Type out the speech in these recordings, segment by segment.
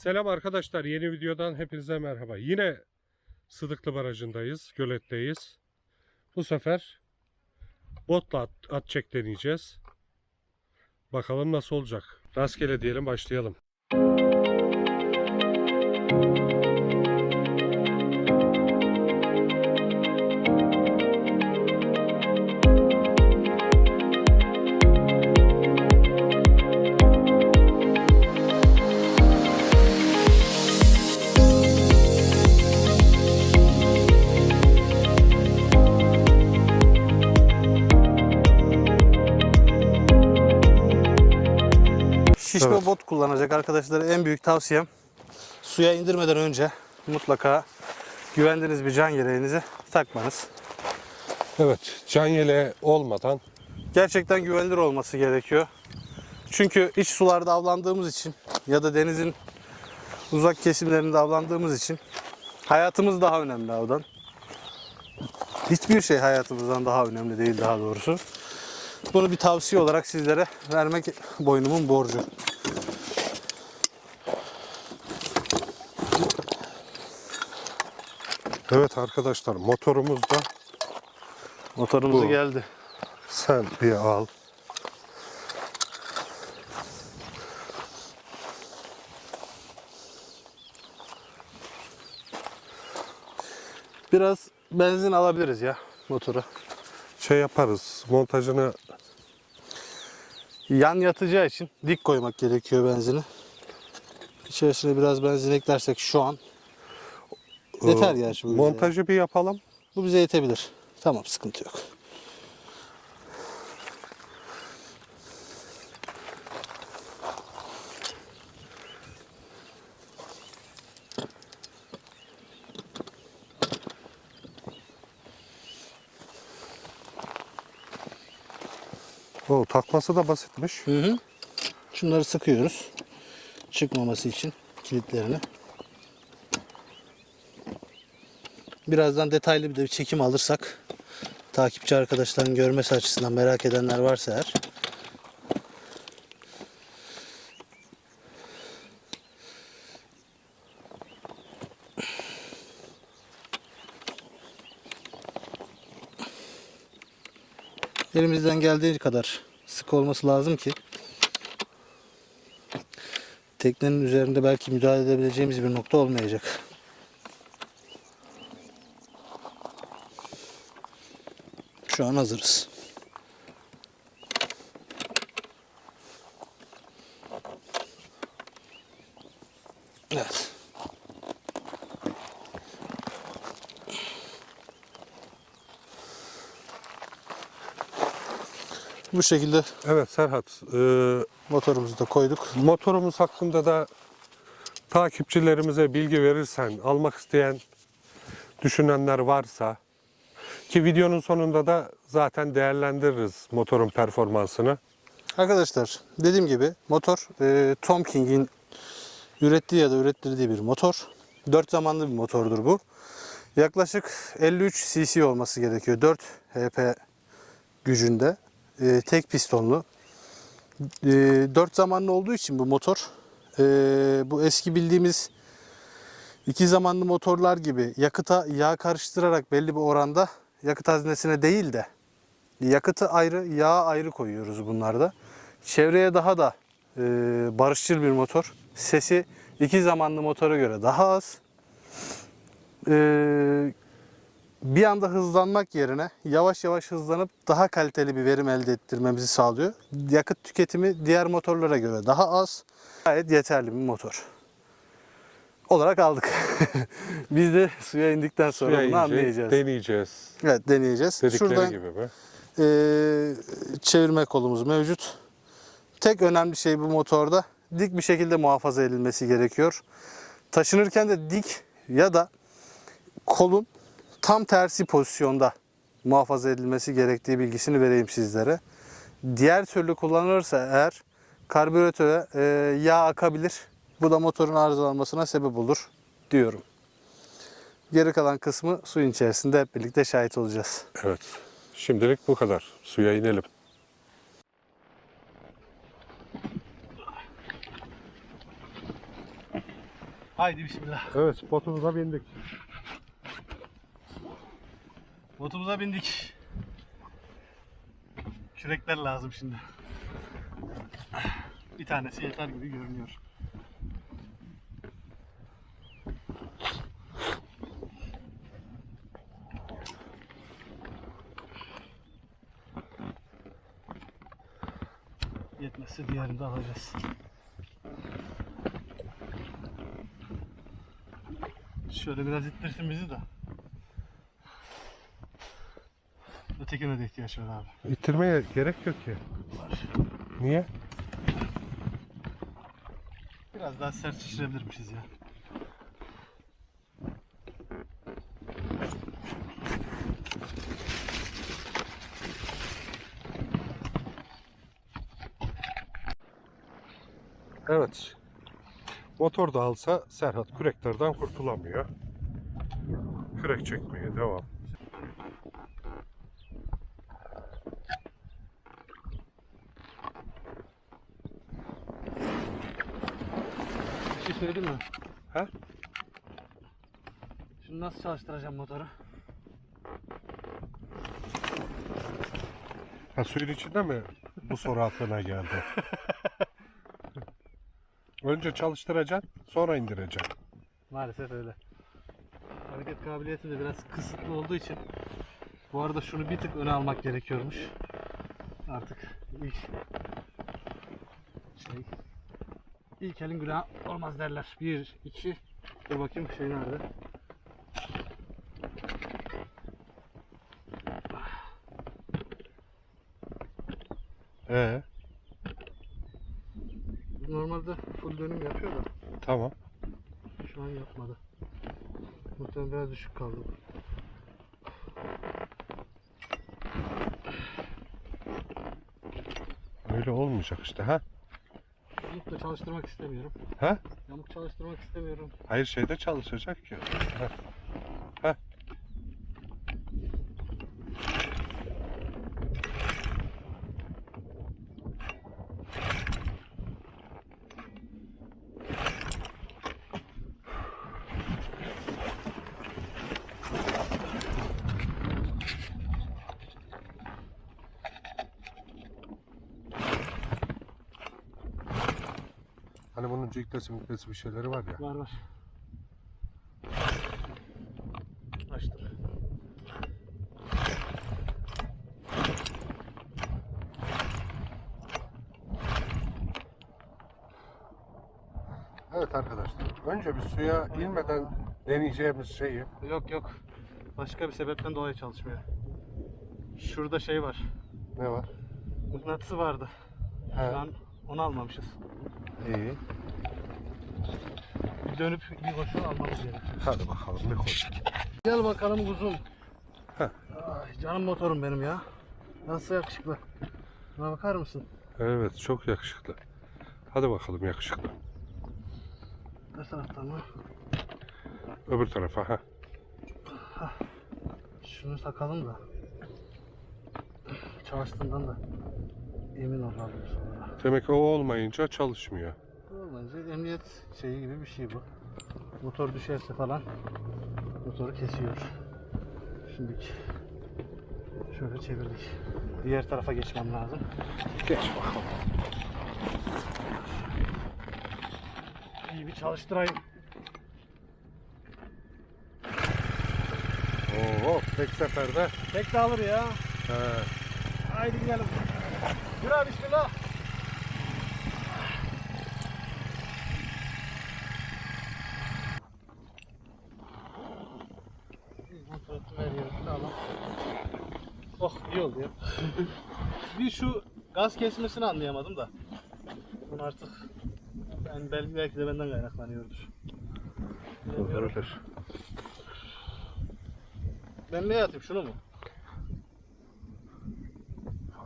Selam arkadaşlar. Yeni videodan hepinize merhaba. Yine Sıdıklı Barajı'ndayız. Gölet'teyiz. Bu sefer botla at, at çek deneyeceğiz. Bakalım nasıl olacak. Rastgele diyelim başlayalım. Kullanacak arkadaşlara en büyük tavsiyem suya indirmeden önce mutlaka güvendiğiniz bir can yeleğinizi takmanız. Evet. Can yeleği olmadan Gerçekten güvenilir olması gerekiyor. Çünkü iç sularda avlandığımız için ya da denizin uzak kesimlerinde avlandığımız için hayatımız daha önemli avdan. Hiçbir şey hayatımızdan daha önemli değil daha doğrusu. Bunu bir tavsiye olarak sizlere vermek boynumun borcu. Evet arkadaşlar motorumuz da Motorumuz Bu. geldi. sen bir al. Biraz benzin alabiliriz ya motora. Şey yaparız. Montajını Yan yatacağı için dik koymak gerekiyor benzini. İçerisine biraz benzin eklersek şu an yeter e, gerçi bu bize. montajı bir yapalım. Bu bize yetebilir. Tamam sıkıntı yok. O takması da basitmiş. Hı hı. Şunları sıkıyoruz. Çıkmaması için kilitlerini. Birazdan detaylı bir de bir çekim alırsak takipçi arkadaşların görmesi açısından merak edenler varsa eğer elimizden geldiği kadar sık olması lazım ki teknenin üzerinde belki müdahale edebileceğimiz bir nokta olmayacak. Şu an hazırız. Evet. Bu şekilde Evet Serhat. e, motorumuzu da koyduk. motorumuz hakkında da takipçilerimize bilgi verirsen, almak isteyen düşünenler varsa ki videonun sonunda da zaten değerlendiririz motorun performansını. Arkadaşlar dediğim gibi motor e, Tom King'in ürettiği ya da ürettirdiği bir motor. 4 zamanlı bir motordur bu. Yaklaşık 53 cc olması gerekiyor. 4 HP gücünde. E, tek pistonlu. E, 4 zamanlı olduğu için bu motor e, bu eski bildiğimiz iki zamanlı motorlar gibi yakıta yağ karıştırarak belli bir oranda yakıt haznesine değil de yakıtı ayrı, yağı ayrı koyuyoruz bunlarda. Çevreye daha da e, barışçıl bir motor. Sesi iki zamanlı motora göre daha az. E, bir anda hızlanmak yerine yavaş yavaş hızlanıp daha kaliteli bir verim elde ettirmemizi sağlıyor. Yakıt tüketimi diğer motorlara göre daha az. Gayet yeterli bir motor. Olarak aldık. Biz de suya indikten sonra Suya bunu ince anlayacağız. deneyeceğiz. evet deneyeceğiz. Dedikleri Şuradan gibi mi? ee, çevirme kolumuz mevcut. Tek önemli şey bu motorda dik bir şekilde muhafaza edilmesi gerekiyor. Taşınırken de dik ya da kolun tam tersi pozisyonda muhafaza edilmesi gerektiği bilgisini vereyim sizlere. Diğer türlü kullanılırsa eğer karbüratöre e, yağ akabilir. Bu da motorun arızalanmasına sebep olur diyorum. Geri kalan kısmı suyun içerisinde hep birlikte şahit olacağız. Evet. Şimdilik bu kadar. Suya inelim. Haydi bismillah. Evet botumuza bindik. Botumuza bindik. Kürekler lazım şimdi. Bir tanesi yeter gibi görünüyor. Diğerini de alacağız. Şöyle biraz ittirsin bizi de. Ötekine de ihtiyaç var abi. İttirmeye gerek yok ki. Var. Niye? Biraz daha sert şişirebilirmişiz ya. Evet. Motor da alsa Serhat küreklerden kurtulamıyor. Kürek çekmeye devam. Bir şey söyledim mi? He? Şimdi nasıl çalıştıracağım motoru? Ha suyun içinde mi bu soru aklına geldi? Önce çalıştıracaksın, sonra indireceksin. Maalesef öyle. Hareket kabiliyeti de biraz kısıtlı olduğu için bu arada şunu bir tık öne almak gerekiyormuş. Artık ilk şey ilk elin günah olmaz derler. Bir, iki, dur bakayım şey nerede? Ee, Normalde full dönüm yapıyor da tamam. şu an yapmadı. Muhtemelen biraz düşük kaldı. Öyle olmayacak işte ha. Yamuk da çalıştırmak istemiyorum. Ha? Yamuk çalıştırmak istemiyorum. Hayır şeyde çalışacak ki. Ha. Hani bunun ciklesi miklesi bir şeyleri var ya. Var var. Açtır. Evet arkadaşlar. Önce bir suya inmeden deneyeceğimiz şeyi. Yok yok. Başka bir sebepten dolayı çalışmıyor. Şurada şey var. Ne var? Mıknatısı vardı. He. Şu an onu almamışız. İyi. Dönüp bir koşu almamız gerekiyor. Hadi bakalım bir koş. Gel bakalım kuzum. Heh. Ay, canım motorum benim ya. Nasıl yakışıklı. Buna bakar mısın? Evet çok yakışıklı. Hadi bakalım yakışıklı. Ne taraftan mı? Öbür tarafa ha. Şunu takalım da. Çalıştığından da emin olalım sonra. Demek o olmayınca çalışmıyor. Olmayınca emniyet şeyi gibi bir şey bu. Motor düşerse falan motoru kesiyor. Şimdi şöyle çevirdik. Diğer tarafa geçmem lazım. Geç bakalım. İyi bir çalıştırayım. Oo, tek seferde. Tek de alır ya. He. Haydi gidelim. Yürü bismillah. Oh iyi oldu ya. bir şu gaz kesmesini anlayamadım da. Bunu artık ben belki, belki de benden kaynaklanıyordur. Olabilir. Ben ne atayım şunu mu?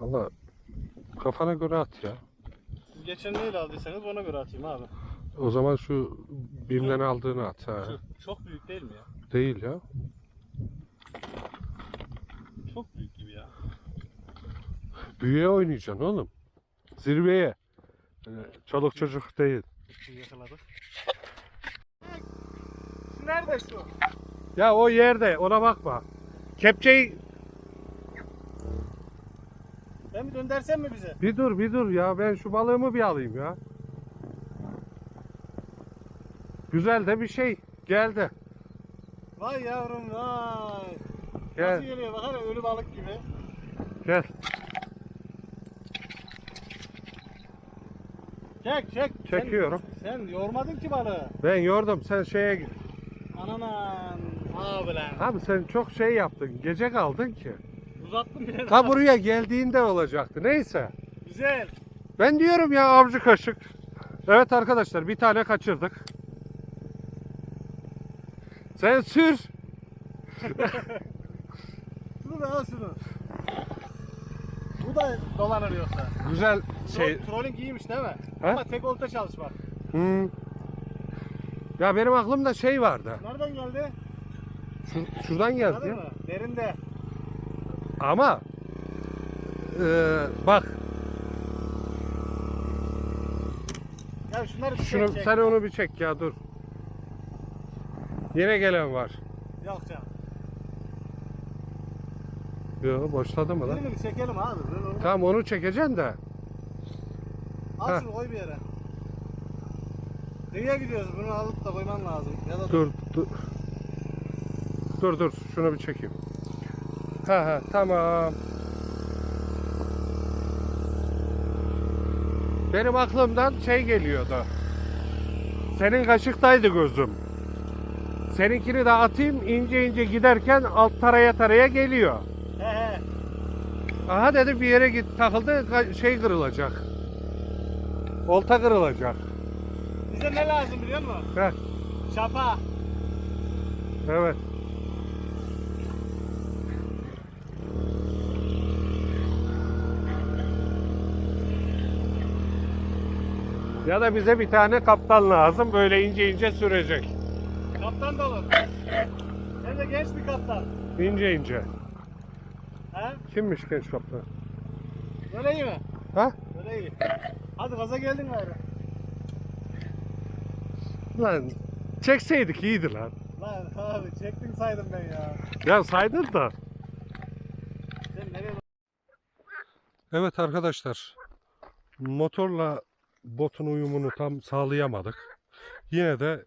Valla kafana göre at ya. Siz geçen neyle aldıysanız ona göre atayım abi. O zaman şu BİM'den aldığını at. Ha. Çok büyük değil mi ya? Değil ya. Çok büyük gibi ya. Büyüğe oynayacaksın oğlum. Zirveye. Ee, Çoluk çocuk değil. Yakaladık. Nerede şu? Ya o yerde ona bakma. Kepçeyi Ben bir döndersem mi bize? bir dur bir dur ya ben şu balığımı bir alayım ya. Güzel de bir şey geldi. Vay yavrum vay. Nasıl Gel geliyor bakana ölü balık gibi. gel. Çek çek. Çekiyorum. Sen, sen yormadın ki balığı. Ben yordum sen şeye git. Ananan. Abi lan. Abi sen çok şey yaptın. Gece kaldın ki. Uzattım bile. Ta buraya geldiğinde olacaktı. Neyse. Güzel. Ben diyorum ya avcı kaşık. Evet arkadaşlar bir tane kaçırdık. Sen sür. Da al şunu. Da dolanır yoksa. Güzel şey. Şey. Trolling iyiymiş değil mi? He? Ama tek olta çalış bak. Hmm. Ya benim aklımda şey vardı. Nereden geldi? Şur- şuradan geldi Anladın ya. mı? Derinde. Ama eee, bak Ya şunları bir şunu çek çek. sen onu bir çek ya dur. Yine gelen var. Yok canım. Yo boşladı mı lan? Birini bir çekelim abi. Tamam onu çekeceksin de. Al şunu koy bir yere. Nereye gidiyoruz? Bunu alıp da koyman lazım. Ya da Dur dur. Dur dur şunu bir çekeyim. Ha ha tamam. Benim aklımdan şey geliyordu. Senin kaşıktaydı gözüm. Seninkini de atayım ince ince giderken alt taraya taraya geliyor. Aha dedi bir yere git takıldı şey kırılacak. Olta kırılacak. Bize ne lazım biliyor musun? Heh, Şapa. evet. Ya da bize bir tane kaptan lazım böyle ince ince sürecek. Kaptan da olur. Hem de genç bir kaptan. İnce ince. He? Kimmiş genç kaptan? Böyle iyi mi? Ha? Böyle iyi. Hadi gaza geldin gayrı. Lan çekseydik iyiydi lan. Lan abi çektin saydım ben ya. Ya saydın da. Sen nereye Evet arkadaşlar. Motorla botun uyumunu tam sağlayamadık. Yine de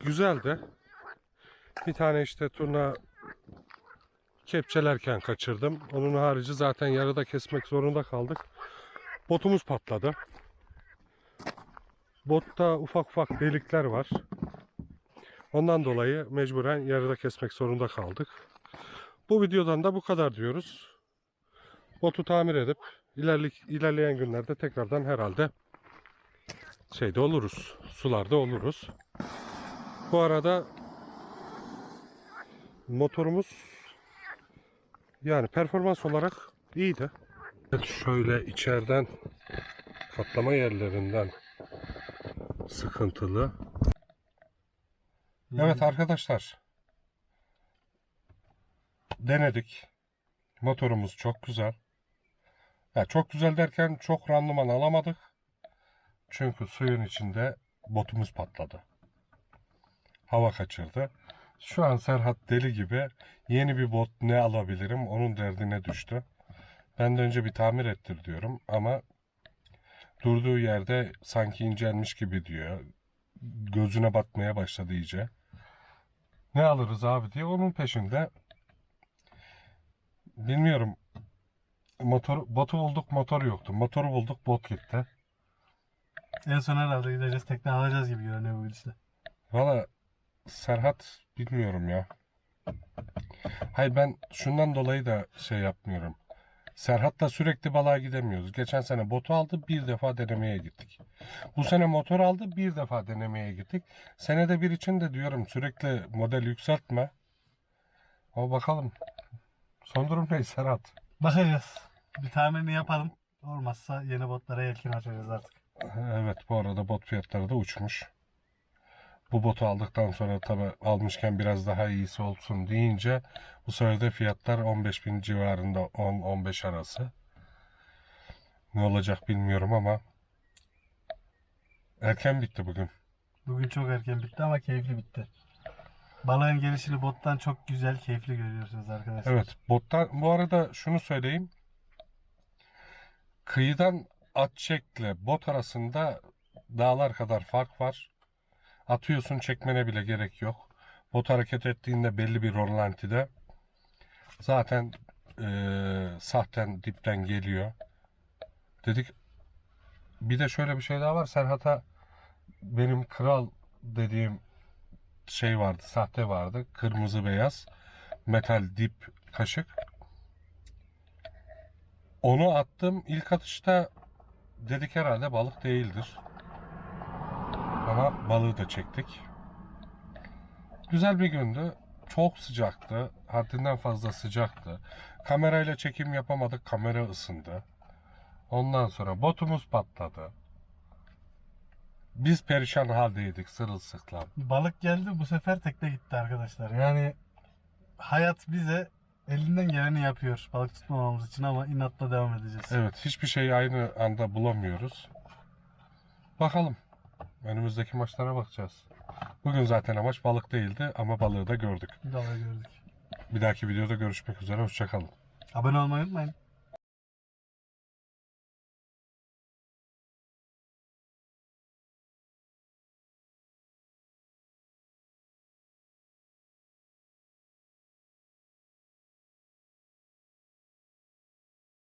güzeldi. Bir tane işte turna kepçelerken kaçırdım. Onun harici zaten yarıda kesmek zorunda kaldık. Botumuz patladı. Botta ufak ufak delikler var. Ondan dolayı mecburen yarıda kesmek zorunda kaldık. Bu videodan da bu kadar diyoruz botu tamir edip ilerlik, ilerleyen günlerde tekrardan herhalde şeyde oluruz. Sularda oluruz. Bu arada motorumuz yani performans olarak iyiydi. Evet, şöyle içeriden katlama yerlerinden sıkıntılı. Evet arkadaşlar. Denedik. Motorumuz çok güzel. Ya çok güzel derken çok randıman alamadık. Çünkü suyun içinde botumuz patladı. Hava kaçırdı. Şu an Serhat deli gibi yeni bir bot ne alabilirim onun derdine düştü. Ben de önce bir tamir ettir diyorum ama durduğu yerde sanki incelmiş gibi diyor. Gözüne batmaya başladı iyice. Ne alırız abi diye onun peşinde. Bilmiyorum motor botu bulduk motor yoktu. Motoru bulduk bot gitti. En son herhalde gideceğiz tekne alacağız gibi görünüyor bu işte. Valla Serhat bilmiyorum ya. Hayır ben şundan dolayı da şey yapmıyorum. Serhat'la sürekli balığa gidemiyoruz. Geçen sene botu aldı bir defa denemeye gittik. Bu sene motor aldı bir defa denemeye gittik. Senede bir için de diyorum sürekli model yükseltme. Ama bakalım. Son durum ne Serhat? Bakacağız. Bir tamirini yapalım. Olmazsa yeni botlara yelken açacağız artık. Evet bu arada bot fiyatları da uçmuş. Bu botu aldıktan sonra tabi almışken biraz daha iyisi olsun deyince bu sefer de fiyatlar 15 bin civarında 10-15 arası. Ne olacak bilmiyorum ama erken bitti bugün. Bugün çok erken bitti ama keyifli bitti. Balığın gelişini bottan çok güzel, keyifli görüyorsunuz arkadaşlar. Evet, bottan bu arada şunu söyleyeyim. Kıyıdan at çekle bot arasında dağlar kadar fark var. Atıyorsun çekmene bile gerek yok. Bot hareket ettiğinde belli bir rolantide zaten eee sahten dipten geliyor. Dedik bir de şöyle bir şey daha var. Serhat'a benim kral dediğim şey vardı, sahte vardı. Kırmızı beyaz metal dip kaşık. Onu attım. İlk atışta dedik herhalde balık değildir. Ama balığı da çektik. Güzel bir gündü. Çok sıcaktı. Haddinden fazla sıcaktı. Kamerayla çekim yapamadık. Kamera ısındı. Ondan sonra botumuz patladı. Biz perişan haldeydik sırılsıklam. Balık geldi bu sefer tekne gitti arkadaşlar. Yani hayat bize elinden geleni yapıyor balık tutmamamız için ama inatla devam edeceğiz. Evet, hiçbir şeyi aynı anda bulamıyoruz. Bakalım. Önümüzdeki maçlara bakacağız. Bugün zaten amaç balık değildi ama balığı da gördük. Balığı gördük. Bir dahaki videoda görüşmek üzere. Hoşçakalın. Abone olmayı unutmayın.